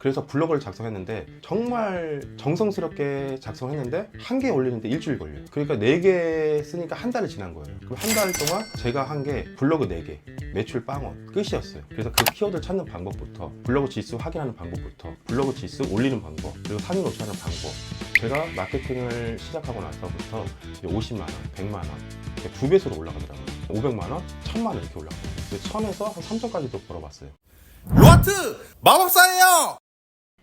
그래서 블로그를 작성했는데 정말 정성스럽게 작성했는데 한 개 올리는데 일주일 걸려요. 그러니까 네 개 쓰니까 한 달이 지난 거예요. 그럼 한 달 동안 제가 한 게 블로그 네 개, 매출 빵원 끝이었어요. 그래서 그 키워드 찾는 방법부터 블로그 지수 확인하는 방법부터 블로그 지수 올리는 방법 그리고 상위 노출하는 방법 제가 마케팅을 시작하고 나서부터 이제 50만 원, 100만 원 이렇게 두 배수로 올라가더라고요. 500만 원, 1000만 원 이렇게 올라가요. 1000에서 한 3000까지도 벌어봤어요. 로하트 마법사예요.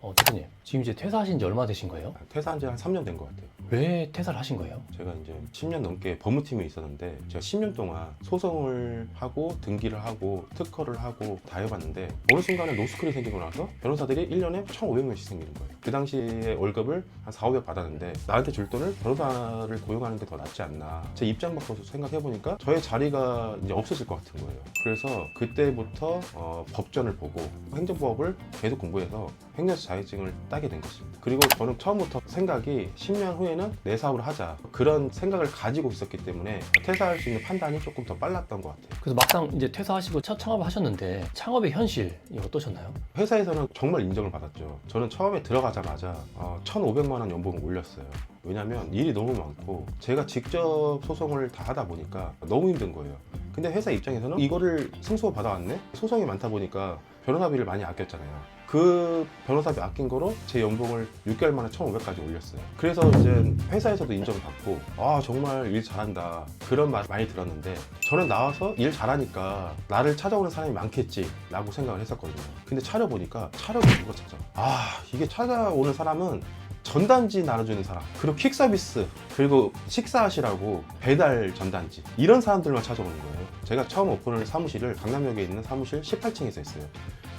어, 대표님, 지금 이제 퇴사하신 지 얼마 되신 거예요? 퇴사한 지 한 3년 된 것 같아요. 왜 퇴사를 하신 거예요? 제가 이제 10년 넘게 법무팀에 있었는데 제가 10년 동안 소송을 하고 등기를 하고 특허를 하고 다 해봤는데 어느 순간에 노스쿨이 생기고 나서 변호사들이 1년에 1,500명씩 생기는 거예요. 그 당시에 월급을 한 4, 500 받았는데 나한테 줄 돈을 변호사를 고용하는 게 더 낫지 않나. 제 입장 바꿔서 생각해보니까 저의 자리가 이제 없어질 것 같은 거예요. 그래서 그때부터 어, 법전을 보고 행정법을 계속 공부해서 행정사 자격증을 따게 된 것입니다. 그리고 저는 처음부터 생각이 10년 후에는 내 사업을 하자 그런 생각을 가지고 있었기 때문에 퇴사할 수 있는 판단이 조금 더 빨랐던 것 같아요. 그래서 막상 이제 퇴사하시고 첫 창업을 하셨는데 창업의 현실이 어떠셨나요? 회사에서는 정말 인정을 받았죠. 저는 처음에 들어가자마자 어, 1,500만 원 연봉을 올렸어요. 왜냐면 일이 너무 많고 제가 직접 소송을 다 하다 보니까 너무 힘든 거예요. 근데 회사 입장에서는 이거를 승소 받아왔네? 소송이 많다 보니까 변호사비를 많이 아꼈잖아요. 그 변호사비 아낀 거로 제 연봉을 6개월 만에 1,500까지 올렸어요. 그래서 이제 회사에서도 인정을 받고 아 정말 일 잘한다 그런 말 많이 들었는데 저는 나와서 일 잘하니까 나를 찾아오는 사람이 많겠지라고 생각을 했었거든요. 근데 차려보니까 차려도 누가 찾아? 아 이게 찾아오는 사람은 전단지 나눠주는 사람 그리고 퀵 서비스 그리고 식사하시라고 배달 전단지 이런 사람들만 찾아오는 거예요. 제가 처음 오픈을 사무실을 강남역에 있는 사무실 18층에서 했어요.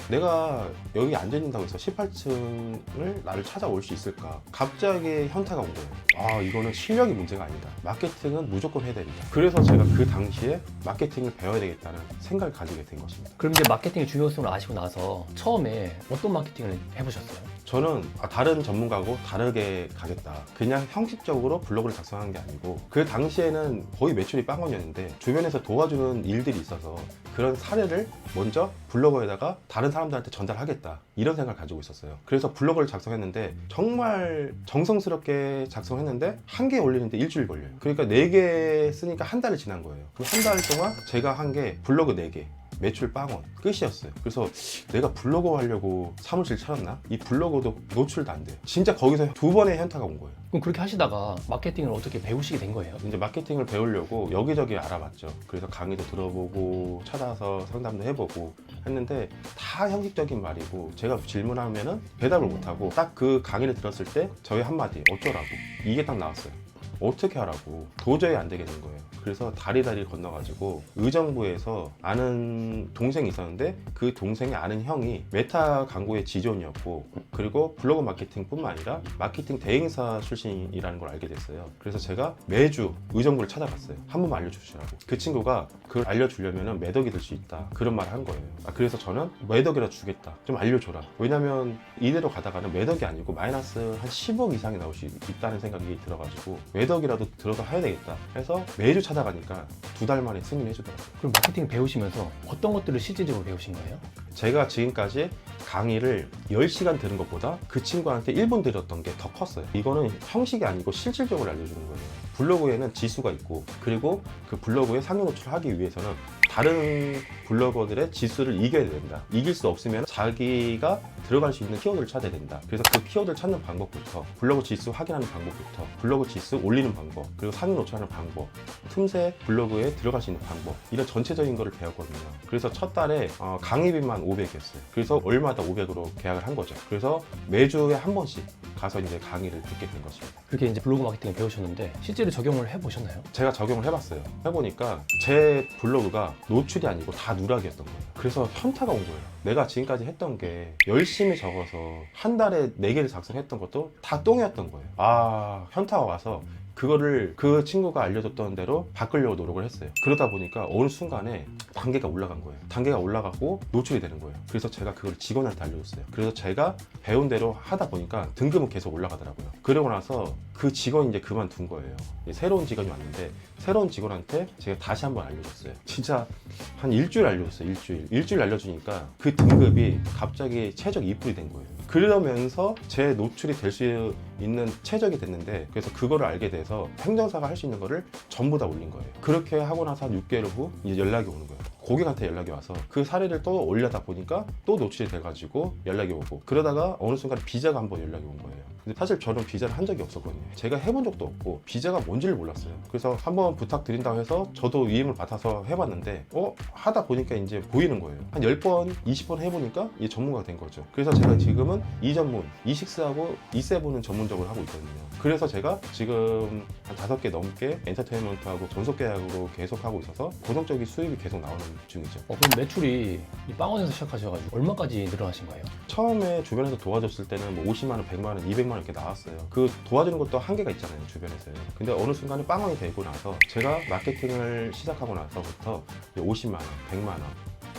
내가 여기 앉아있는다고 해서 18층을 나를 찾아올 수 있을까? 갑자기 현타가 온 거예요. 아, 이거는 실력이 문제가 아니다. 마케팅은 무조건 해야 된다. 그래서 제가 그 당시에 마케팅을 배워야 되겠다는 생각을 가지게 된 것입니다. 그럼 이제 마케팅의 중요성을 아시고 나서 처음에 어떤 마케팅을 해보셨어요? 저는 아, 다른 전문가하고 다르게 가겠다. 그냥 형식적으로 블로그를 작성한 게 아니고 그 당시에는 거의 매출이 빵원이었는데 주변에서 도와주는 일들이 있어서 그런 사례를 먼저 블로그에다가 다른 사람들한테 전달하겠다. 이런 생각을 가지고 있었어요. 그래서 블로그를 작성했는데 정말 정성스럽게 작성했는데 한 개 올리는데 일주일 걸려요. 그러니까 네 개 쓰니까 한 달이 지난 거예요. 그한달 동안 제가 한 게 블로그 네 개. 매출 빵원 끝이었어요. 그래서 내가 블로그 하려고 사무실 차렸나? 이 블로그도 노출도 안 돼요. 진짜 거기서 두 번의 현타가 온 거예요. 그럼 그렇게 하시다가 마케팅을 어떻게 배우시게 된 거예요? 이제 마케팅을 배우려고 여기저기 알아봤죠. 그래서 강의도 들어보고 찾아서 상담도 해보고 했는데 다 형식적인 말이고 제가 질문하면은 대답을 못하고 딱 그 강의를 들었을 때 저희 한마디 어쩌라고 이게 딱 나왔어요. 어떻게 하라고 도저히 안 되겠는 거예요. 그래서 다리 다리 건너가지고 의정부에서 아는 동생이 있었는데 그 동생이 아는 형이 메타 광고의 지존이었고 그리고 블로그 마케팅뿐만 아니라 마케팅 대행사 출신이라는 걸 알게 됐어요. 그래서 제가 매주 의정부를 찾아갔어요. 한 번만 알려주시라고. 그 친구가 그걸 알려주려면 매덕이 들수 있다. 그런 말을 한 거예요. 아, 그래서 저는 매덕이라 주겠다. 좀 알려줘라. 왜냐면 이대로 가다가는 매덕이 아니고 마이너스 한 10억 이상이 나올 수 있다는 생각이 들어가지고 매덕 이라도 들어서 해야 되겠다. 해서 매주 찾아가니까 두 달 만에 승인해 주더라고요. 그럼 마케팅 배우시면서 어떤 것들을 실질적으로 배우신 거예요? 제가 지금까지 강의를 10시간 들은 것보다 그 친구한테 1분 들었던 게 더 컸어요. 이거는 형식이 아니고 실질적으로 알려주는 거예요. 블로그에는 지수가 있고 그리고 그 블로그에 상위 노출을 하기 위해서는 다른 블로거들의 지수를 이겨야 된다. 이길 수 없으면 자기가 들어갈 수 있는 키워드를 찾아야 된다. 그래서 그 키워드를 찾는 방법부터 블로그 지수 확인하는 방법부터 블로그 지수 올리는 방법 그리고 상위 노출하는 방법 틈새 블로그에 들어갈 수 있는 방법 이런 전체적인 거를 배웠거든요. 그래서 첫 달에 어, 강의비만 500이었어요. 그래서 월마다 500으로 계약을 한 거죠. 그래서 매주에 한 번씩 가서 이제 강의를 듣게 된 것입니다. 그렇게 이제 블로그 마케팅을 배우셨는데 실제로 적용을 해보셨나요? 제가 적용을 해봤어요. 해보니까 제 블로그가 노출이 아니고 다 누락이었던 거예요. 그래서 현타가 온 거예요. 내가 지금까지 했던 게 열심히 적어서 한 달에 네개를 작성했던 것도 다 똥이었던 거예요. 아, 현타가 와서 그거를 그 친구가 알려줬던 대로 바꾸려고 노력을 했어요. 그러다 보니까 어느 순간에 단계가 올라간 거예요. 단계가 올라가고 노출이 되는 거예요. 그래서 제가 그걸 직원한테 알려줬어요. 그래서 제가 배운 대로 하다 보니까 등급은 계속 올라가더라고요. 그러고 나서 그 직원이 이제 그만둔 거예요. 새로운 직원이 왔는데 새로운 직원한테 제가 다시 한번 알려줬어요. 진짜 한 일주일 알려줬어요. 일주일. 일주일 알려주니까 그 등급이 갑자기 최적 2불이 된 거예요. 그러면서 제 노출이 될 수 있는 최적이 됐는데 그래서 그거를 알게 돼서 행정사가 할 수 있는 거를 전부 다 올린 거예요. 그렇게 하고 나서 한 6개월 후 이제 연락이 오는 거예요. 고객한테 연락이 와서 그 사례를 또 올려다 보니까 또 노출이 돼가지고 연락이 오고 그러다가 어느 순간 비자가 한번 연락이 온 거예요. 근데 사실 저는 비자를 한 적이 없었거든요. 제가 해본 적도 없고 비자가 뭔지를 몰랐어요. 그래서 한번 부탁드린다고 해서 저도 위임을 받아서 해봤는데 어 하다 보니까 이제 보이는 거예요. 한 10번, 20번 해보니까 이제 전문가가 된 거죠. 그래서 제가 지금은 이 전문, 이식스하고 이세븐은 전문적으로 하고 있거든요. 그래서 제가 지금 한 다섯 개 넘게 엔터테인먼트하고 전속 계약으로 계속 하고 있어서 고정적인 수입이 계속 나오는 중이죠. 어, 그럼 매출이 이 빵원에서 시작하셔가지고 얼마까지 늘어나신 거예요? 처음에 주변에서 도와줬을 때는 뭐 50만 원, 100만 원, 200만 원 이렇게 나왔어요. 그 도와주는 것도 한계가 있잖아요, 주변에서요. 근데 어느 순간에 빵원이 되고 나서 제가 마케팅을 시작하고 나서부터 이제 50만 원, 100만 원,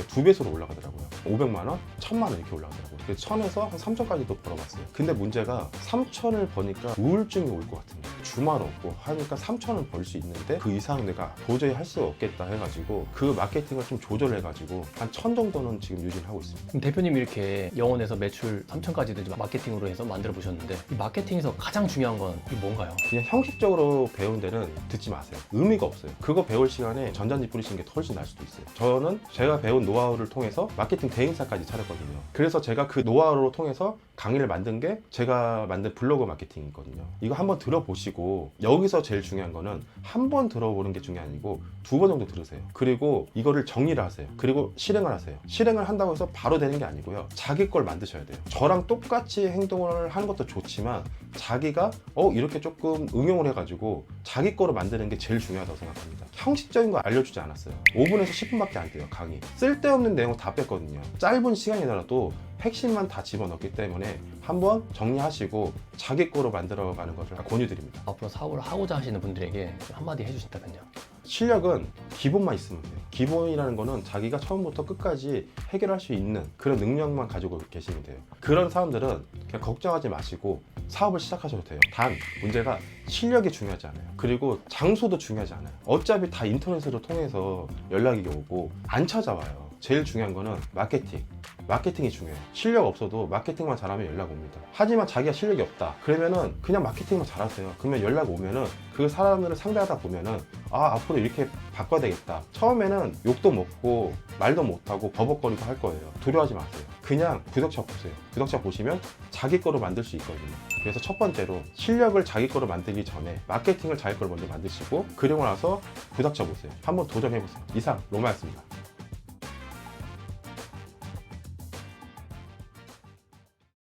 두 배수로 올라가더라고요. 500만 원, 1000만 원 이렇게 올라가더라고요. 그래서 1000에서 한 3000까지도 벌어봤어요. 근데 문제가 3000을 버니까 우울증이 올 것 같은 거예요. 주말 없고 하니까 3000을 벌수 있는데 그 이상 내가 도저히 할 수 없겠다 해가지고 그 마케팅을 좀 조절해가지고 한1000 정도는 지금 유지를 하고 있습니다. 그럼 대표님이 이렇게 영원에서 매출 3천까지도 이제 마케팅으로 해서 만들어 보셨는데 이 마케팅에서 가장 중요한 건 뭔가요? 그냥 형식적으로 배운 데는 듣지 마세요. 의미가 없어요. 그거 배울 시간에 전자지 뿌리시는 게 훨씬 나을 수도 있어요. 저는 제가 배운 노하우를 통해서 마케팅 대행사까지 차렸거든요. 그래서 제가 그 노하우를 통해서 강의를 만든 게 제가 만든 블로그 마케팅이거든요. 이거 한번 들어보 시고 여기서 제일 중요한 거는 한 번 들어보는 게 중요한 아니고 두 번 정도 들으세요. 그리고 이거를 정리를 하세요. 그리고 실행을 하세요. 실행을 한다고 해서 바로 되는 게 아니고요. 자기 걸 만드셔야 돼요. 저랑 똑같이 행동을 하는 것도 좋지만 자기가 어 이렇게 조금 응용을 해가지고 자기 거로 만드는 게 제일 중요하다고 생각합니다. 형식적인 거 알려주지 않았어요. 5분에서 10분밖에 안 돼요 강의. 쓸데없는 내용 다 뺐거든요. 짧은 시간이더라도 핵심만 다 집어넣기 때문에 한번 정리하시고 자기 거로 만들어가는 것을 권유드립니다. 앞으로 사업을 하고자 하시는 분들에게 한마디 해주신다면요? 실력은 기본만 있으면 돼요. 기본이라는 거는 자기가 처음부터 끝까지 해결할 수 있는 그런 능력만 가지고 계시면 돼요. 그런 사람들은 그냥 걱정하지 마시고 사업을 시작하셔도 돼요. 단 문제가 실력이 중요하지 않아요. 그리고 장소도 중요하지 않아요. 어차피 다 인터넷으로 통해서 연락이 오고 안 찾아와요. 제일 중요한 거는 마케팅. 마케팅이 중요해요. 실력 없어도 마케팅만 잘하면 연락 옵니다. 하지만 자기가 실력이 없다. 그러면은 그냥 마케팅만 잘하세요. 그러면 연락 오면은 그 사람들을 상대하다 보면은 아 앞으로 이렇게 바꿔야 되겠다. 처음에는 욕도 먹고 말도 못하고 버벅거리고 할 거예요. 두려워하지 마세요. 그냥 구독자 보세요. 구독자 보시면 자기 거로 만들 수 있거든요. 그래서 첫 번째로 실력을 자기 거로 만들기 전에 마케팅을 자기 거로 먼저 만드시고 그리고 나서 구독자 보세요. 한번 도전해 보세요. 이상 로마였습니다.